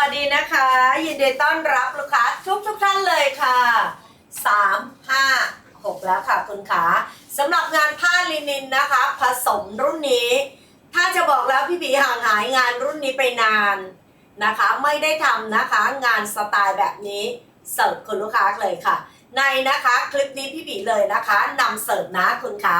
วัสดีนะคะ ยินดีต้อนรับลูกค้าทุกทุกๆท่านเลยค่ะสามห้าหกแล้วค่ะคุณขาสำหรับงานผ้าลินินนะคะ ผสมรุ่นนี้ ถ้าจะบอกแล้วพี่ผีห่างหายงานรุ่นนี้ไปนานนะคะ ไม่ได้ทำนะคะ งานสไตล์แบบนี้เสิร์ฟคุณลูกค้าเลยค่ะ ในนะคะคลิปนี้พี่ผีเลยนะคะนำเสิร์ฟนะคุณขา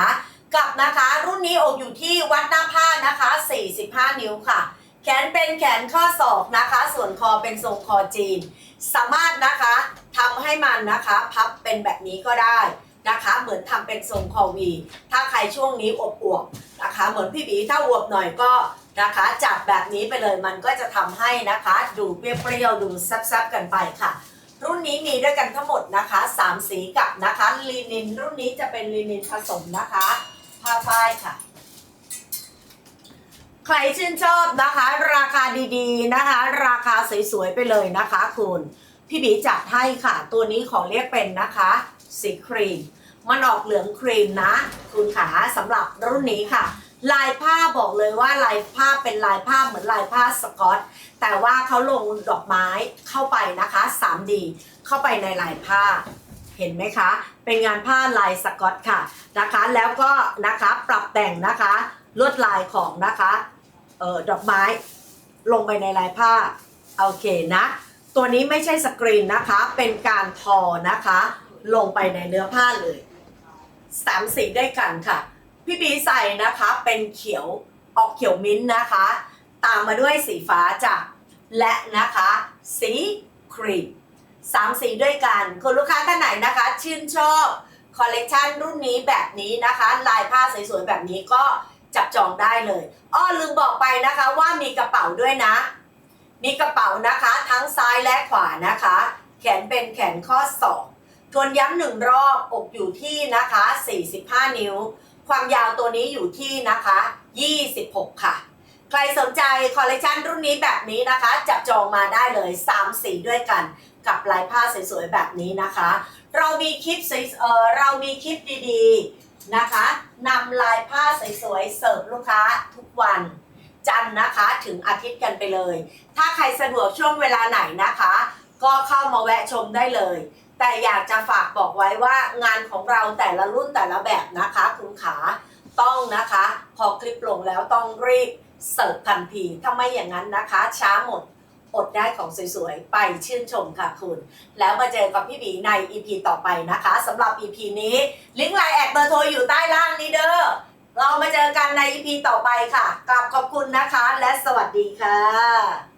กับนะคะ รุ่นนี้อกอยู่ที่วัดหน้าผ้านะคะ 45 นิ้วค่ะ แขนเป็นแขนข้อศอกนะคะ ส่วนคอเป็นทรงคอจีน สามารถนะคะทำให้มันนะคะพับเป็นแบบนี้ก็ได้นะคะ เหมือนทำเป็นทรงคอวี ถ้าใครช่วงนี้อวบนะคะ เหมือนพี่บีถ้าอวบหน่อยก็นะคะ จับแบบนี้ไปเลยมันก็จะทำให้นะคะ ดูเปรี้ยวๆดูแซ่บๆกันไปค่ะ รุ่นนี้มีด้วยกันทั้งหมดนะคะสามสีกับนะคะ ลีนิน รุ่นนี้จะเป็นลีนินผสมนะคะผ้าฝ้ายค่ะ ใครชื่นชอบนะคะ ราคาดีๆนะคะ ราคาสวยๆไปเลยนะคะคุณพี่บีจัดให้ค่ะ ตัวนี้ขอเรียกเป็นนะคะ สีครีม มันออกเหลืองครีมนะ คุณขาสำหรับรุ่นนี้ค่ะ ลายผ้าบอกเลยว่าลายผ้าเป็นลายผ้าเหมือนลายผ้าสกอต แต่ว่าเขาลงดอกไม้เข้าไปนะคะ 3D เข้าไปในลายผ้าเห็นไหมคะ เป็นงานผ้าลายสกอตค่ะนะคะ แล้วก็นะคะปรับแต่งนะคะลวดลายของนะคะ เออดอกไม้ ลงไปในลายผ้าโอเคนะ ตัวนี้ไม่ใช่สกรีนนะคะ เป็นการทอนะคะ ลงไปในเนื้อผ้าเลยสามสีได้วยกันค่ะ พี่บีใส่นะคะเป็นเขียวออกเขียวมิ้นท์นะคะ ตามมาด้วยสีฟ้าจ้ะและนะคะ สีครีมสามสีด้วยกันคุณลูกค้าท่านไหนนะคะ ชื่นชอบคอลเลกชันรุ่นนี้แบบนี้นะคะ ลายผ้าสวยๆแบบนี้ก็ จับจองได้เลยอ้อลืมบอกไปนะคะว่ามีกระเป๋าด้วยนะ มีกระเป๋านะคะทั้งซ้ายและขวานะคะ แขนเป็นแขนข้อศอกทวนย้ำหนึ่งรอบอกอยู่ที่นะคะ 45 นิ้ว ความยาวตัวนี้อยู่ที่นะคะ 26 ค่ะ ใครสนใจคอลเลกชันรุ่นนี้แบบนี้นะคะ จับจองมาได้เลย 3 สีด้วยกันกับลายผ้าสวยๆแบบนี้นะคะ เรามีคลิปสวยเออเรามีคลิปดีๆ นะคะนำลายผ้าสวยๆเสิร์ฟลูกค้าทุกวัน จันนะคะถึงอาทิตย์กันไปเลย ถ้าใครสะดวกช่วงเวลาไหนนะคะ ก็เข้ามาแวะชมได้เลย แต่อยากจะฝากบอกไว้ว่างานของเราแต่ละรุ่นแต่ละแบบนะคะ คุณขาต้องนะคะ พอคลิปลงแล้วต้องรีบเสิร์ฟทันทีถ้าไม่อย่างนั้นนะคะ ช้าหมด อดได้ของสวยๆ ไปชื่นชมค่ะคุณ แล้วมาเจอกับพี่บีใน EP ต่อไปนะคะสำหรับ EP นี้ ลิงก์ไลน์แอดเบอร์โทรอยู่ใต้ล่างนี้เด้อเรามาเจอกันใน EP ต่อไปค่ะ กลับขอบคุณนะคะ และสวัสดีค่ะ